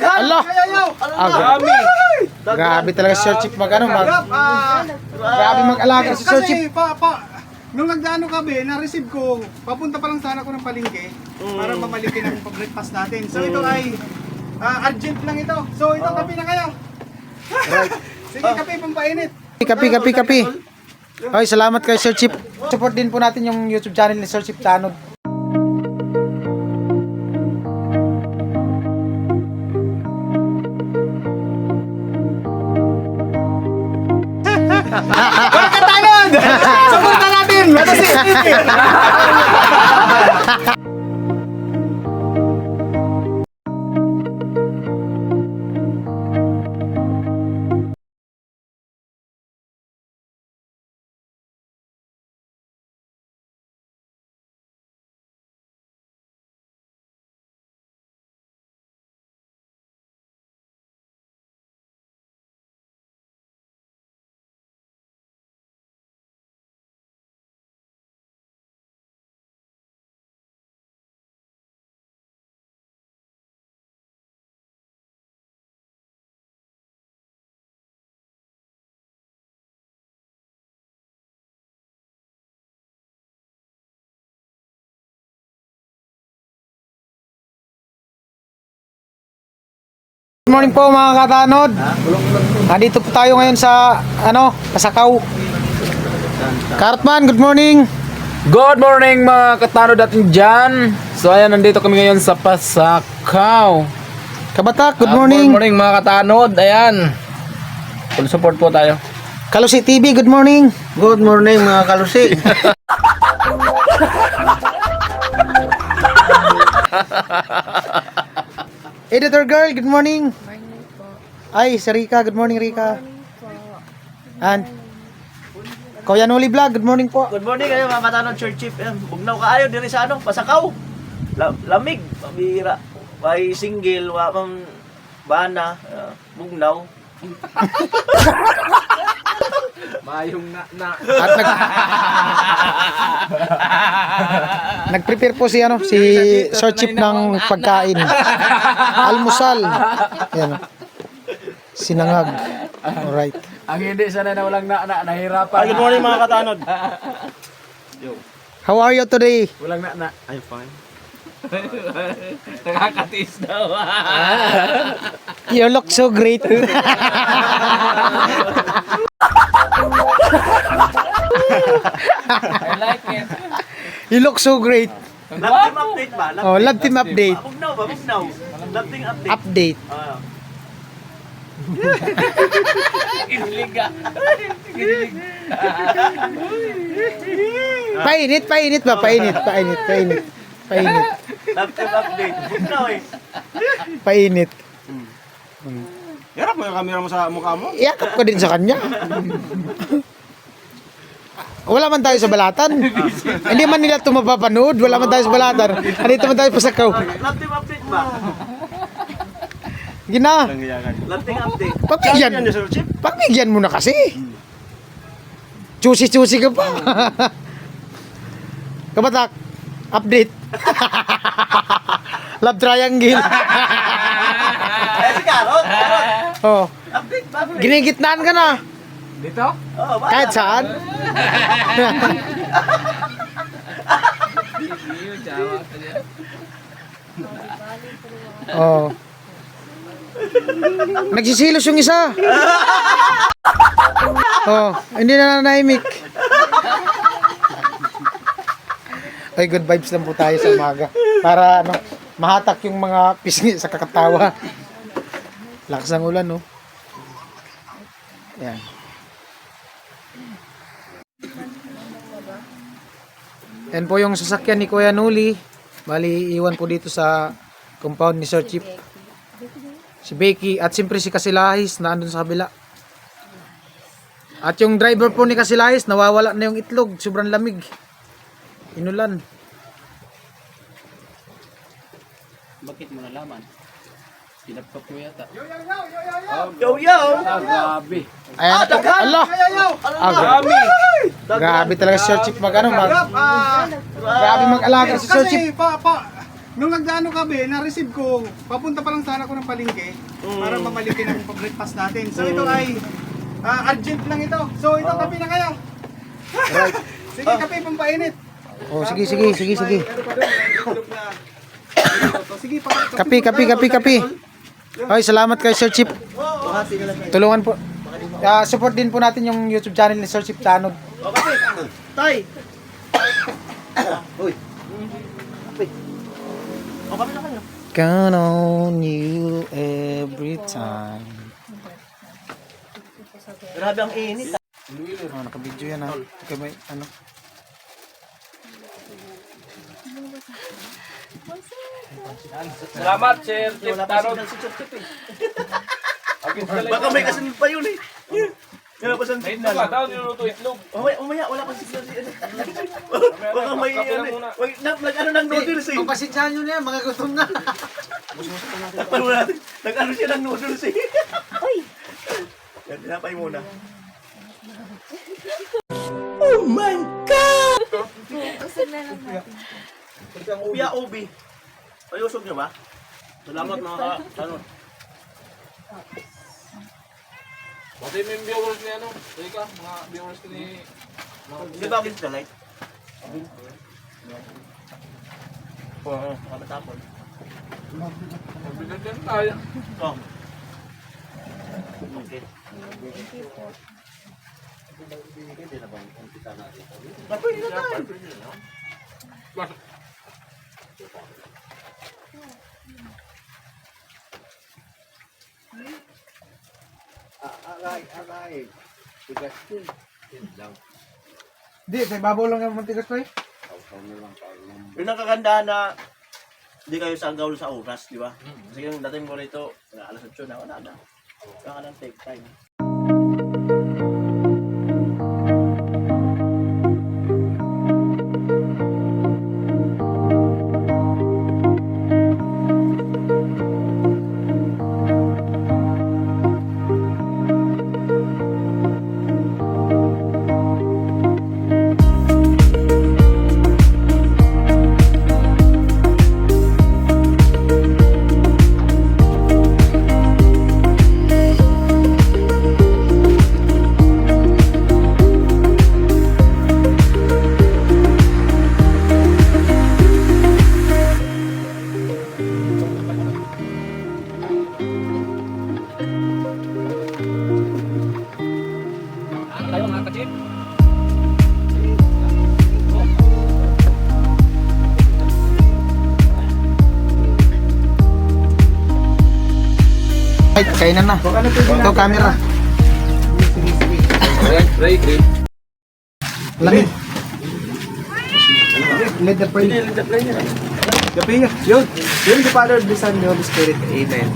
Ala! Ah, Dami. grabe talaga si Sir Chief mag ano, mag, Ah, grabe mag-alaga si Sir Chief. kasi pa, pa, nung nagdano kami, na-receive ko, papunta pa lang sana ako ng palengke para mamalingke ng breakfast natin. So ito ay ah, urgent lang ito. So ito, kape na kayo. Sige, kape, pampainit. Kapi, kapi, kapi. Ay, salamat kay Sir Chief. Support din po natin yung YouTube channel ni Sir Chief Tanod. Bakit tanod? Suporta natin! Ano si Good morning po mga katanod. Nandito po tayo ngayon sa ano, Pasakaw. Cartman, good morning. Good morning mga katanod natin dyan. So ayan, nandito kami ngayon sa Pasakaw. Kabatak, good Ah, morning. Good morning mga katanod. Ayan. Full support po tayo. Kalusi TV, good morning. Good morning mga kalusi. Editor girl, good morning. Morning po. Ay, si Rika, good morning Rika. And Kuya Noli Vlog, good morning po. Good morning kayo mga katanong church chief. Ayan, bugnaw kaayo diri sa ano, pasakaw. La, lamig, pabira. Way single, wa man bana, uh, bugnaw. Mayong na na. At nag Nag-prepare po si ano, si Sir Chief ng pagkain. Almusal. Ayan. Sinangag. Alright. Ang hindi sana na walang na, na nahirapan. good morning mga katanod. How are you today? Walang na na. I'm fine. Nakakatis daw. You look so great. I like it. You look so great. Love team update ba? Love Oh, love team update. Bugnaw ba? Bugnaw. Love team update. Update. Ah. Painit, painit ba? Painit, painit, painit. Painit, love team update. Bugnaw eh. painit. Yarap mo yung camera mo sa mukha mo. Iyakap ko din sa kanya. Wala man tayo sa balatan. Hindi man nila ito mapapanood. Wala man tayo sa balatan. Andito man tayo pasakaw. Team update ba? Gina, team update. pagbigyan. Pagbigyan mo na kasi. Chusi-chusi ka pa. Kabatak, update. Love triangle. Eh, si. Karot. oh, Update ba? ginigitnaan ka na. Dito? Oh, ba? Kahit saan. oh. Nagsisilos yung isa. oh, hindi na nanahimik. Ay, good vibes lang po tayo sa umaga. Para ano, mahatak yung mga pisngi sa kakatawa. Lakas ng ulan, no? Yan. Yan po yung sasakyan ni Kuya Nuli. Bali, iwan po dito sa compound ni Sir Chief. Si Becky at siyempre si Kasilahis na andun sa kabila. At yung driver po ni Kasilahis, nawawala na yung itlog. Sobrang lamig. Inulan. Bakit mo nalaman? Pinapap mo yata. Yo, yo! Ah, grabe. Ayan. Allah! Ah, gra- grabe talaga si Sir Chief mag ano, mag, Ah, grabe mag-alaga si Sir Chief. kasi pa, pa, Nung nagdaano ka be, na-receive ko, papunta pa lang sana ako ng palengke para mamaliki ng breakfast natin. So ito ay ah, urgent lang ito. So ito, kape na kayo. sige, kape pampainit. Oh, sige, sige, sige, sige. Ano Sige, pa- Kape, kape, kape, kape. Ay, salamat kay Sir Chip. Tulungan po. Ah, support din po natin yung YouTube channel ni Sir Chip Tanod. Tay. Uy. Count on you every time. Grabe ang init. Oh, naka-video yan ha. Okay, may, ano? Salamat, Sir Wala si Chip eh. Baka may kasunod pa yun eh. Wala pa siyang signal. ba? Daw niluto itlog. Umaya, umaya, wala pa signal si ano. Baka may lang ano, wag nag nag- ano ng noodles eh. Papasidyahan nyo na yan, mga gutom na. Ano natin? Nag-ano siya ng noodles eh. Ay! Yan, tinapay muna. Kuya Obi. Ay, usog niyo ba? Salamat mga ka... Ano? Pati may viewers ni ano. Teka, mga viewers ni... Di ba akin sa light? Oo, kamatapon. Mabigat yan tayo. Oh. Okay. Ah, pwede na tayo. Di, sa ibabaw lang yung mantigas pa eh. Yung nakagandahan na hindi kayo sagaw sa oras, di ba? Kasi yung dating mo rito, alas 8 na, wala na. Kaya ka take time. Ay, kainan na. Ito, camera. Ray. Lamig. Let the pray. Gabi niya. Yun. Yun, the Father, the Son, the Holy Spirit. Amen.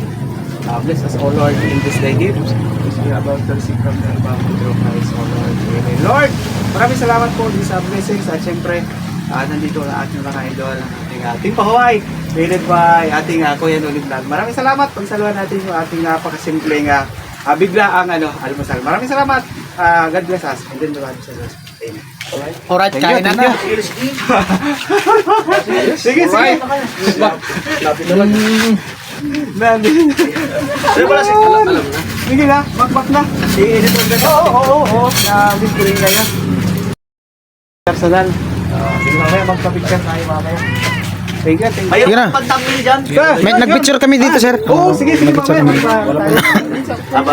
Bless us, O Lord, in this day gifts. Which we are about to receive from the above through Christ, O Lord. Amen. Lord, maraming salamat po sa blessings at syempre, ah, nandito ang ating mga idol, ang ating uh, Team Pahuay, led by ating uh, Kuya Noli Vlog. Maraming salamat. Pagsaluhan natin yung ating napakasimpleng uh, uh, bigla ang ano, almusal. Maraming salamat. Ah, God bless us. And then the God bless us. Amen. Alright, you, kainan thank na. Sige, sige. Nandun. Ano pala si... Alam na. Sige na, makmak na. I-edit mo Oo, oo, oo, oo. Na-display kayo. Personal. Uh, sige mamaya, magpa-picture tayo mamaya. Thank you, thank you. Mayroon Sige na. dyan. May nagpicture kami dito, sir. Oo, sige, sige Nagpicture mamaya. Aba,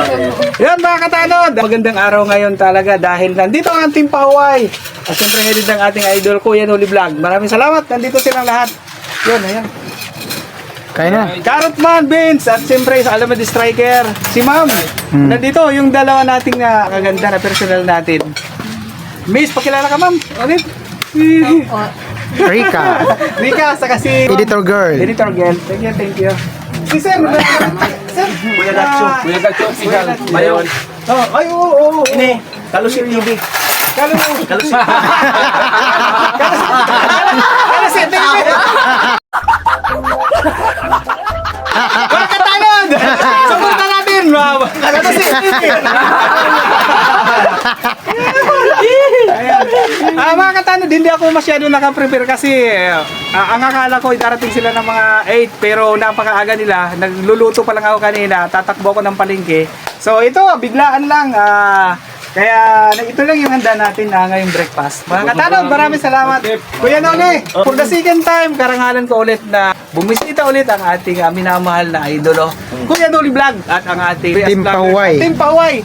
Yan mga katanod, magandang araw ngayon talaga dahil nandito ang ating Paway. At syempre headed ng ating idol ko, yan Uli Vlog. Maraming salamat, nandito silang lahat. Yun, ayan. Kain na. Carrot Man, Vince, at siyempre sa Alameda Striker, si Ma'am. Hmm. Nandito, yung dalawa nating na kaganda na personal natin. Miss, pakilala ka Ma'am. Ulit. Rika, Rika, saka si editor girl. Editor Girl. Thank you, thank you. Si Sir, ano Sir, Kuya Gatcho. ah, Kuya Kuya Sigal. Gatcho. Mayon. Oh, ay, oo, oo, oo. Ini, Kalusin TV. Kalo, Kalusin. kalo si TV. Mga katanod! Sumunta natin! Si TV. Ah, mga katanod, hindi ako masyado nakaprepare kasi ah, ang akala ko darating sila ng mga 8 pero napakaaga nila. Nagluluto pa lang ako kanina, tatakbo ako ng palengke. So ito, biglaan lang. ah, kaya ito lang yung handa natin na ngayong breakfast. Mga katanod, maraming salamat. Kuya Noli, for the second time, karangalan ko ulit na bumisita ulit ang ating uh, minamahal na idolo. Kuya Noli Vlog at ang ating Team Paway. Team Paway.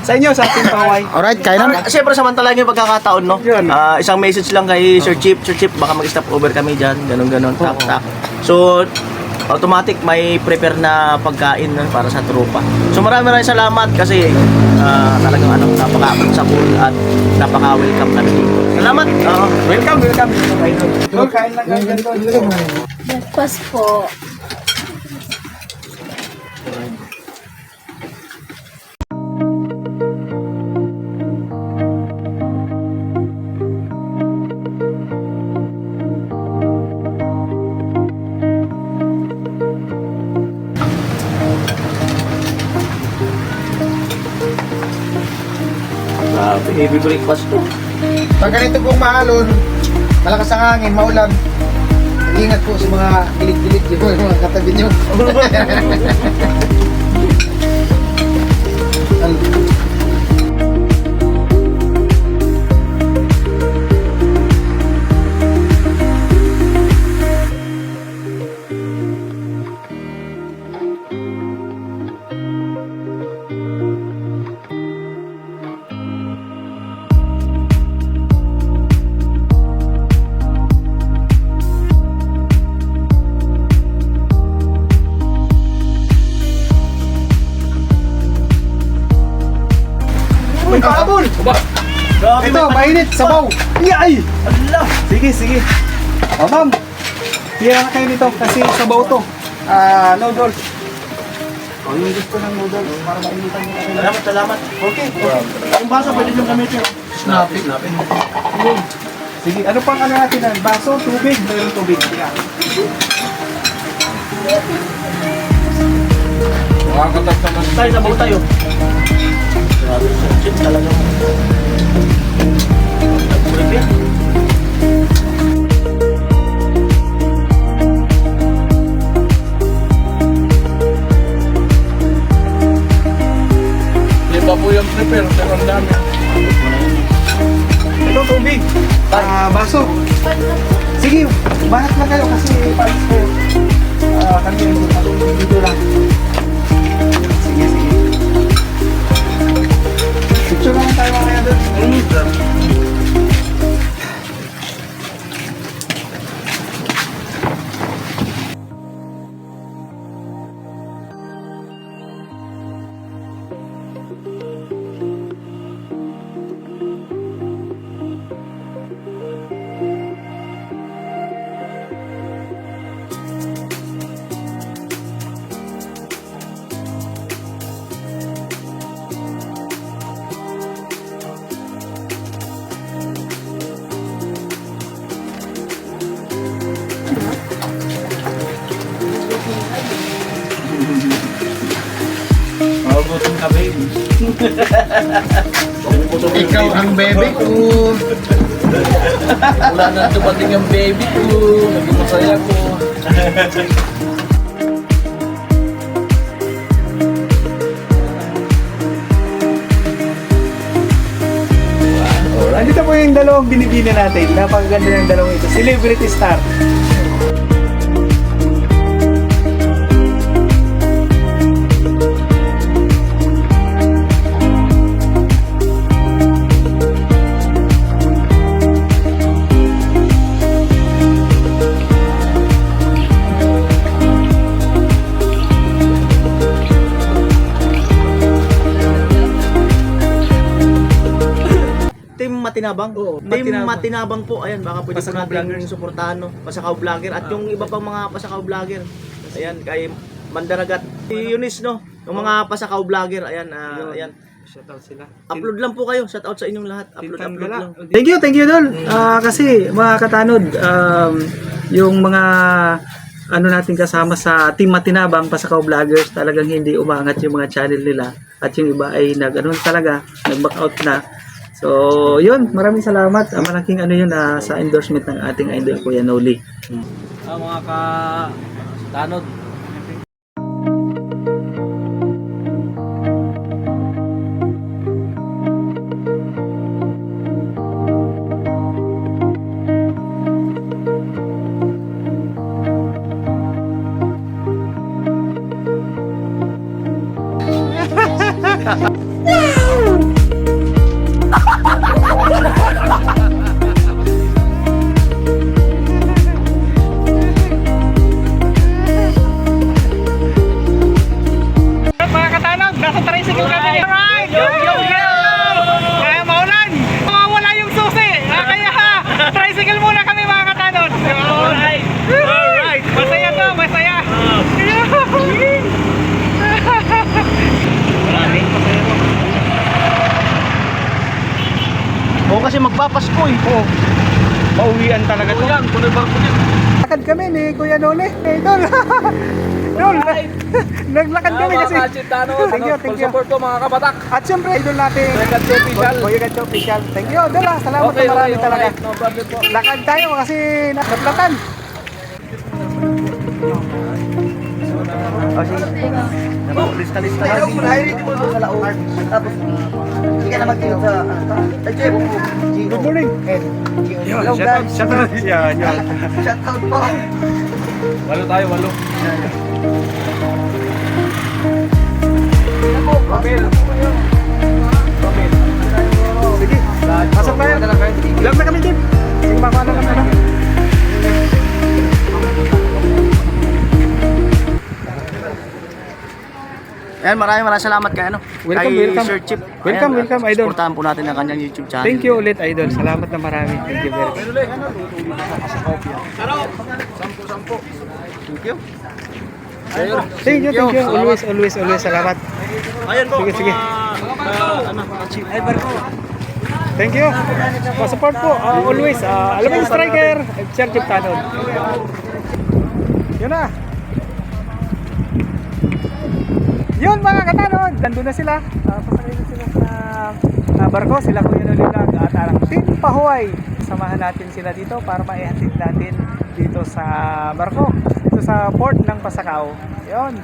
Sa inyo, sa Team Paway. Alright, kaya na. Siyempre, samantala yung pagkakataon, no? Yun. Ah, isang message lang kay Sir Chief. Sir Chief, baka mag-stop over kami dyan. Ganon, ganon. Tak, tak. So, automatic may prepare na pagkain no, para sa tropa. So, maraming maraming salamat kasi ah, talagang anong napaka-sapul at napaka-welcome kami dito. Salamat! Oo. Welcome, welcome. Idol, kain lang kayo dito. Breakfast po. Grabe, heavy breakfast to. Pag ganito pong mahalon, malakas ang hangin, maulan, ingat po sa mga gilig-gilig yung mga katabi nyo. Grabe, Ito, may- mainit, sabaw. Yay! Allah! Sige, sige. O, ma'am. Tira na kayo nito kasi sabaw to. Ah, noodles. O, yung gusto ng noodles para mainitan mo kayo. Salamat, salamat. Okay. Yung baso, pwede nyo gamitin. Snappy. Yun. Sige, ano pang ano natin yan? Baso, tubig. Mayroong tubig. Yeah. Makakatas naman. Tayo, sabaw tayo. Sir Chief talaga. Nag-prepare. Iba po yung prepare, pero ang dami. Ito, tubig. Ah, baso. Sige, banat na kayo kasi palis kayo. Baby. Ikaw ang bebe ko. Wala na dumating yung baby ko. Naging masaya ko. Andito po yung dalawang binibili natin. Napakaganda ng dalawang ito. Celebrity Star. Matinabang? Oo, Team Matinabang. Matinabang. po. Ayan, baka pwede po Pasakaw natin Vloggers. Ah. suportahan, no? Pasakaw Vlogger. At yung iba pang mga Pasakaw Vlogger. Ayan, kay Mandaragat. Si Eunice, no? Yung mga Pasakaw Vlogger. Ayan, ah, ayan. Shoutout sila. Upload lang po kayo. Shout out sa inyong lahat. Upload, upload lang. Thank you, thank you, Dol. Ah, kasi mga katanod, um, yung mga ano natin kasama sa Team Matinabang Pasakaw Vloggers, talagang hindi umangat yung mga channel nila at yung iba ay nag ano talaga, nag-back out na. So, yun, maraming salamat. Ah, malaking ano yun ah, sa endorsement ng ating idol Kuya Noli. Ah, mga ka tanod. Magpapasko eh. Oo. Pauwian talaga to. Yan, puno barko niya. Lakad kami ni Kuya Noli. Eh, Idol! Idol! Naglakad kami kasi. Thank you, thank you. support ko mga kabatak. At syempre, idol natin. Gatcho Official. Kuya Gatcho Official. Thank you, Idol ah. Salamat na marami talaga. No problem po. Lakad tayo kasi naplatan. Lista-lista yan. Good morning. Hello guys. Shout out. Yan, yan. Walo tayo, walo. Sige. Yan, maraming maraming salamat kay ano. Welcome, kay welcome. Sir Chip. Welcome, welcome, idol. Supportahan po natin ang kanyang YouTube channel. Thank you ulit, Idol. Salamat na marami. Thank you very much. Thank you. Thank you, thank you. Always, always, always. Salamat. Ayun po. Sige, sige. ano, Chip. Ay, barko. Thank you. Pa-support po. Ah, always. ah, alam mo yung striker. Sir Jeep Tanon. Yun na. Yun mga katanon. Nandun na sila. Uh, pasakay na sila sa ah, barko. Sila Kuya Nolilag at ang Team Pahuay. Samahan natin sila dito para maihatid natin dito sa barko. Dito sa port ng Pasakaw. Yun.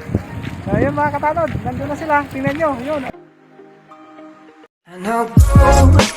Uh, yun mga katanod. Nandun na sila. Tingnan nyo. Yun. I'll go